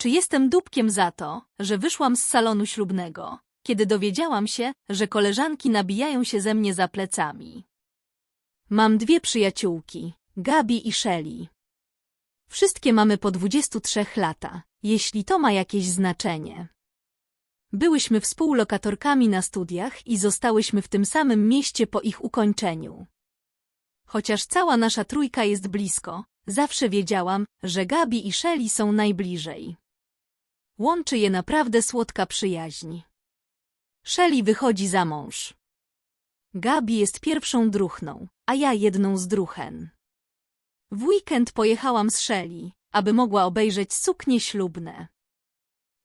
Czy jestem dupkiem za to, że wyszłam z salonu ślubnego, kiedy dowiedziałam się, że koleżanki nabijają się ze mnie za plecami? Mam dwie przyjaciółki, Gabi i Shelly. Wszystkie mamy po 23 lata, jeśli to ma jakieś znaczenie. Byłyśmy współlokatorkami na studiach i zostałyśmy w tym samym mieście po ich ukończeniu. Chociaż cała nasza trójka jest blisko, zawsze wiedziałam, że Gabi i Shelly są najbliżej. Łączy je naprawdę słodka przyjaźń. Shelly wychodzi za mąż. Gabi jest pierwszą druchną, a ja jedną z druchen. W weekend pojechałam z Shelly, aby mogła obejrzeć suknie ślubne.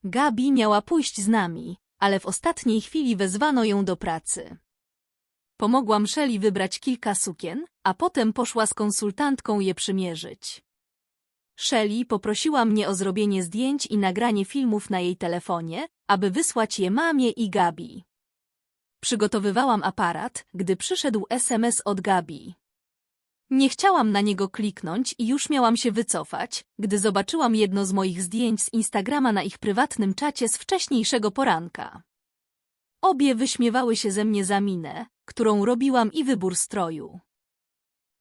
Gabi miała pójść z nami, ale w ostatniej chwili wezwano ją do pracy. Pomogłam Shelly wybrać kilka sukien, a potem poszła z konsultantką je przymierzyć. Shelly poprosiła mnie o zrobienie zdjęć i nagranie filmów na jej telefonie, aby wysłać je mamie i Gabi. Przygotowywałam aparat, gdy przyszedł SMS od Gabi. Nie chciałam na niego kliknąć i już miałam się wycofać, gdy zobaczyłam jedno z moich zdjęć z Instagrama na ich prywatnym czacie z wcześniejszego poranka. Obie wyśmiewały się ze mnie za minę, którą robiłam i wybór stroju.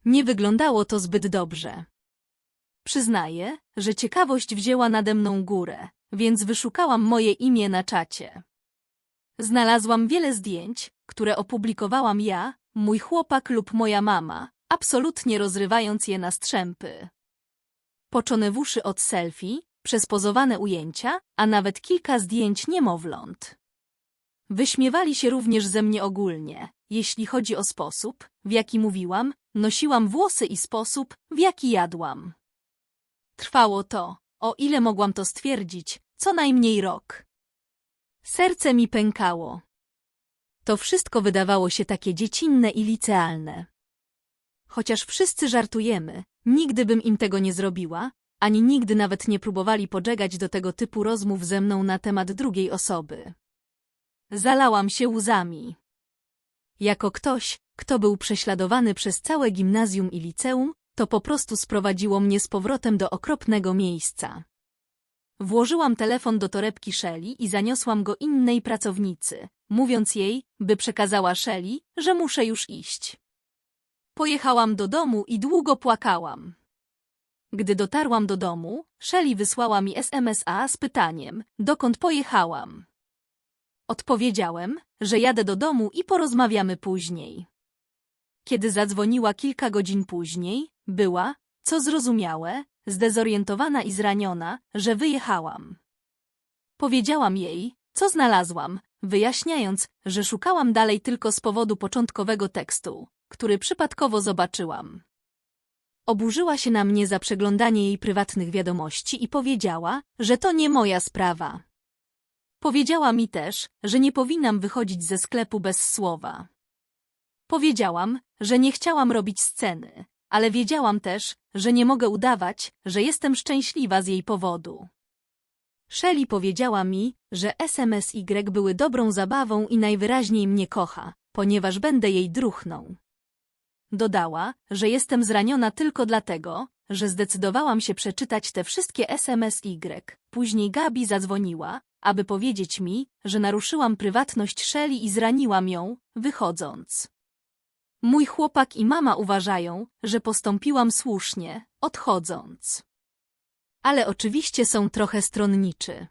Nie wyglądało to zbyt dobrze. Przyznaję, że ciekawość wzięła nade mną górę, więc wyszukałam moje imię na czacie. Znalazłam wiele zdjęć, które opublikowałam ja, mój chłopak lub moja mama, absolutnie rozrywając je na strzępy. Poczonewuszy od selfie, przez pozowane ujęcia, a nawet kilka zdjęć niemowląt. Wyśmiewali się również ze mnie ogólnie, jeśli chodzi o sposób, w jaki mówiłam, nosiłam włosy i sposób, w jaki jadłam. Trwało to, o ile mogłam to stwierdzić, co najmniej rok. Serce mi pękało. To wszystko wydawało się takie dziecinne i licealne. Chociaż wszyscy żartujemy, nigdy bym im tego nie zrobiła, ani nigdy nawet nie próbowali pożegać do tego typu rozmów ze mną na temat drugiej osoby. Zalałam się łzami. Jako ktoś, kto był prześladowany przez całe gimnazjum i liceum, to po prostu sprowadziło mnie z powrotem do okropnego miejsca. Włożyłam telefon do torebki Shelly i zaniosłam go innej pracownicy, mówiąc jej, by przekazała Shelly, że muszę już iść. Pojechałam do domu i długo płakałam. Gdy dotarłam do domu, Shelly wysłała mi SMS-a z pytaniem, dokąd pojechałam. Odpowiedziałem, że jadę do domu i porozmawiamy później. Kiedy zadzwoniła kilka godzin później, była, co zrozumiałe, zdezorientowana i zraniona, że wyjechałam. Powiedziałam jej, co znalazłam, wyjaśniając, że szukałam dalej tylko z powodu początkowego tekstu, który przypadkowo zobaczyłam. Oburzyła się na mnie za przeglądanie jej prywatnych wiadomości i powiedziała, że to nie moja sprawa. Powiedziała mi też, że nie powinnam wychodzić ze sklepu bez słowa. Powiedziałam, że nie chciałam robić sceny, ale wiedziałam też, że nie mogę udawać, że jestem szczęśliwa z jej powodu. Shelly powiedziała mi, że SMSY były dobrą zabawą i najwyraźniej mnie kocha, ponieważ będę jej druchną. Dodała, że jestem zraniona tylko dlatego, że zdecydowałam się przeczytać te wszystkie SMSY. Później Gabi zadzwoniła, aby powiedzieć mi, że naruszyłam prywatność Shelly i zraniłam ją, wychodząc. Mój chłopak i mama uważają, że postąpiłam słusznie, odchodząc. Ale oczywiście są trochę stronniczy.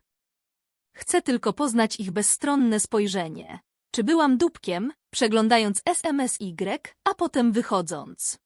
Chcę tylko poznać ich bezstronne spojrzenie. Czy byłam dupkiem, przeglądając SMSY, a potem wychodząc?